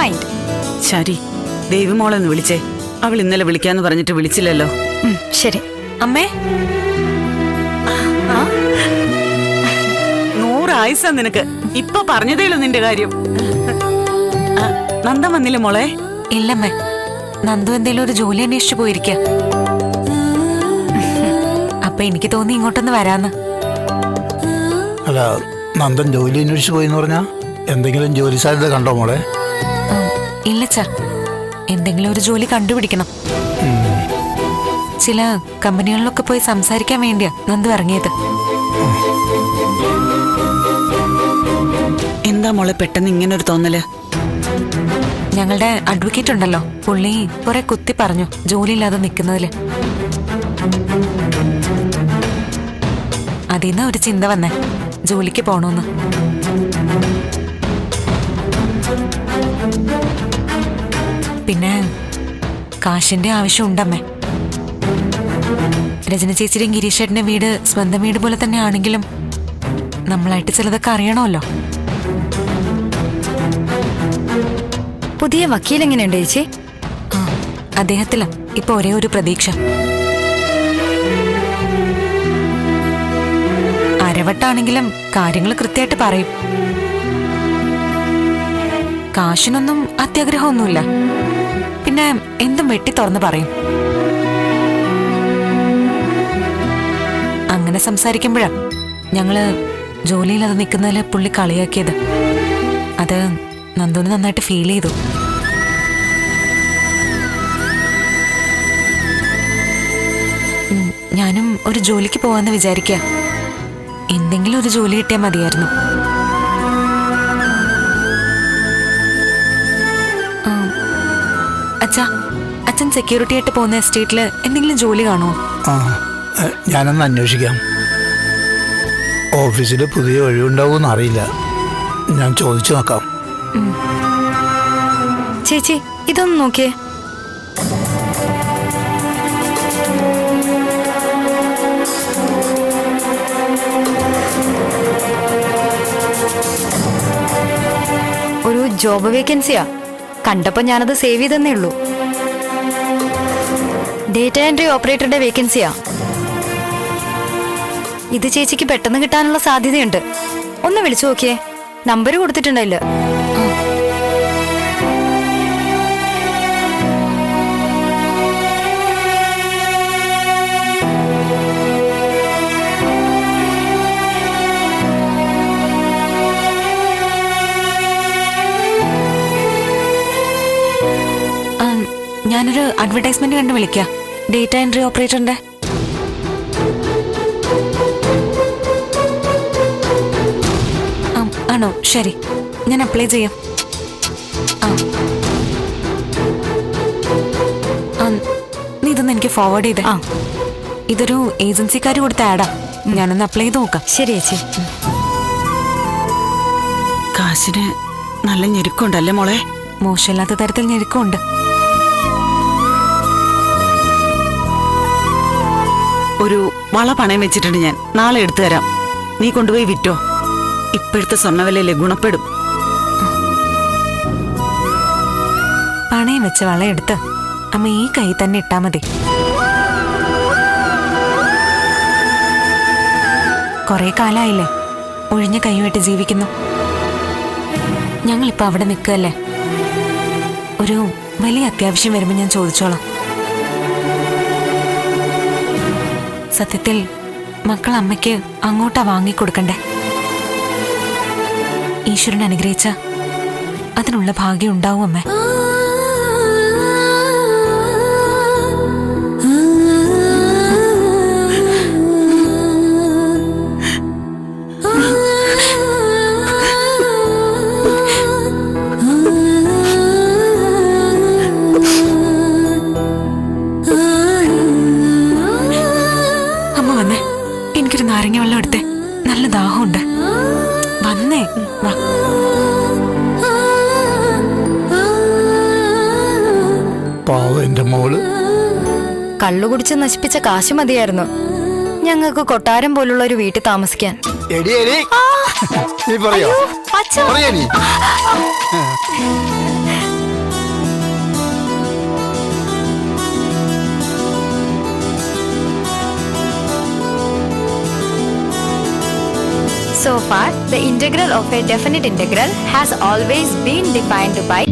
Mind ശരി ദേവിമോളെന്ന് വിളിച്ചേ. അവൾ ഇന്നലെ വിളിക്കാന്ന് പറഞ്ഞിട്ട് വിളിച്ചില്ലല്ലോ. ശരി. അമ്മേ? നൂറായുസ നിനക്ക്. ഇപ്പൊ പറഞ്ഞതേയുള്ളൂ നിന്റെ കാര്യം. നന്ദ വന്നില്ല മോളെ? ഇല്ലമ്മേ. നന്ദു എന്തേലും ഒരു ജോലി അന്വേഷിച്ചു പോയിരിക്ക. അപ്പൊ എനിക്ക് തോന്നി ഇങ്ങോട്ടൊന്ന് വരാന്ന്. അല്ല നന്ദൻ ജോലി അന്വേഷിച്ചു പോയി എന്ന് പറഞ്ഞാ? എന്തെങ്കിലും ജോലി സാധ്യത കണ്ടോ മോളെ? ഉം, ഇല്ല ചാ എന്തെങ്കിലും ഒരു ജോലി കണ്ടുപിടിക്കണം. ചില കമ്പനികളിലൊക്കെ പോയി സംസാരിക്കാൻ വേണ്ടിയാ നന്ദു ഇറങ്ങിയത്. എന്താ മോളെ പെട്ടെന്ന് ഇങ്ങനെ ഒരു തോന്നൽ? ഞങ്ങളുടെ അഡ്വക്കേറ്റ് ഉണ്ടല്ലോ. പുള്ളി കുറെ കുത്തി പറഞ്ഞു ജോലിയില്ലാതെ നിൽക്കുന്നതിൽ. അതിന്ന് ഒരു ചിന്ത വന്നേ. ജോലിക്ക് പോണോന്ന്. പിന്നെ കാശിന്റെ ആവശ്യം ഉണ്ടമ്മേ രചന ചേച്ചിയുടെയും ഗിരീഷേട്ടന്റെ വീട് സ്വന്തം വീട് പോലെ തന്നെ ആണെങ്കിലും നമ്മളായിട്ട് ചിലതൊക്കെ അറിയണമല്ലോ. പുതിയ വക്കീൽ എങ്ങനെയുണ്ട് ചേച്ചി? ആ, അദ്ദേഹത്തില. ഇപ്പൊ ഒരേ ഒരു പ്രതീക്ഷ. അരവട്ടാണെങ്കിലും കാര്യങ്ങൾ കൃത്യമായിട്ട് പറയും. കാശിനൊന്നും അത്യാഗ്രഹമൊന്നുമില്ല. പിന്നെ എന്തും വെട്ടി തുറന്ന് പറയും. അങ്ങനെ സംസാരിക്കുമ്പോഴാ ഞങ്ങൾ ജോലിയിൽ അത് നിൽക്കുന്നതിൽ പുള്ളി കളിയാക്കിയത്. അത് നന്ദുവിന് നന്നായിട്ട് ഫീൽ ചെയ്തു. ഞാനും ഒരു ജോലിക്ക് പോവാന്ന് വിചാരിക്ക. എന്തെങ്കിലും ഒരു ജോലി കിട്ടിയാൽ മതിയായിരുന്നു. അച്ഛാ അച്ഛൻ സെക്യൂരിറ്റി ആയിട്ട് പോകുന്ന എസ്റ്റേറ്റിൽ എന്തെങ്കിലും ജോലി കാണുമോ ആ ഞാനൊന്ന് അന്വേഷിക്കാം. ഓഫീസിൽ പുതിയ ഒഴിവുണ്ടാവുമെന്ന് അറിയില്ല. ഞാൻ ചോദിച്ചു നോക്കാം. ചേച്ചി ഇതൊന്ന് നോക്കിയേ. ഒരു ജോബ് വേക്കൻസിയാ കണ്ടപ്പോ ഞാനത് സേവ് ചെയ്തെന്നേ ഉള്ളൂ. ഡേറ്റ എൻട്രി ഓപ്പറേറ്ററുടെ വേക്കൻസിയാ ഇത് ചേച്ചിക്ക് പെട്ടെന്ന് കിട്ടാനുള്ള സാധ്യതയുണ്ട്. ഒന്ന് വിളിച്ചു നോക്കിയേ. നമ്പർ കൊടുത്തിട്ടുണ്ടല്ലോ ഞാനൊരു അഡ്വർടൈസ്മെന്റ് കണ്ട് വിളിക്കാം. ഡേറ്റ എൻട്രി ഓപ്പറേറ്ററിന്റെ ആണോ? ശരി. ഞാൻ അപ്ലൈ ചെയ്യാം. നീ ഇതൊന്ന് എനിക്ക് ഫോർവേഡ് ചെയ്തേ. ആ. ഇതൊരു ഏജൻസിക്കാർ കൊടുത്ത ആഡാ ഞാനൊന്ന് അപ്ലൈ ചെയ്ത് നോക്കാം. ശരി ചേച്ചി. കാശിന് നല്ല ഞെരുക്കുണ്ടല്ലേ മോളെ? മോശമില്ലാത്ത തരത്തിൽ ഞെരുക്കമുണ്ട്. ഒരു വള പണയം വെച്ചിട്ടുണ്ട് ഞാൻ. നാളെ എടുത്തു തരാം. നീ കൊണ്ടുപോയി വിറ്റോ? ഇപ്പോഴത്തെ സ്വർണവിലയിലെ ഗുണപ്പെടും. പണയം വെച്ച വള വളയെടുത്ത് അമ്മ ഈ കൈ തന്നെ ഇട്ടാ മതി. കുറെ കാലായില്ലേ? ഒഴിഞ്ഞ കൈയുമായിട്ട് ജീവിക്കുന്നു. ഞങ്ങളിപ്പോ അവിടെ നിൽക്കല്ലേ ഒരു വലിയ അത്യാവശ്യം വരുമ്പോൾ ഞാൻ ചോദിച്ചോളാം. സത്യത്തിൽ മക്കൾ അമ്മയ്ക്ക് അങ്ങോട്ടാ വാങ്ങിക്കൊടുക്കണ്ടേ? ഈശ്വരൻ അനുഗ്രഹിച്ച അതിനുള്ള ഭാഗ്യം ഉണ്ടാവും അമ്മേ. നാരങ്ങ വെള്ളം എടുത്തേ. നല്ല ദാഹമുണ്ട്. വന്നേ. വാ. പാവം മോൾ. കള്ളു കുടിച്ച് നശിപ്പിച്ച കാശ് മതിയായിരുന്നു. ഞങ്ങൾക്ക് കൊട്ടാരം പോലുള്ള ഒരു വീട്ടിൽ താമസിക്കാൻ. എടി എടി. നീ പറയോ? പറയാ നീ. So far, the integral of a definite integral has always been defined by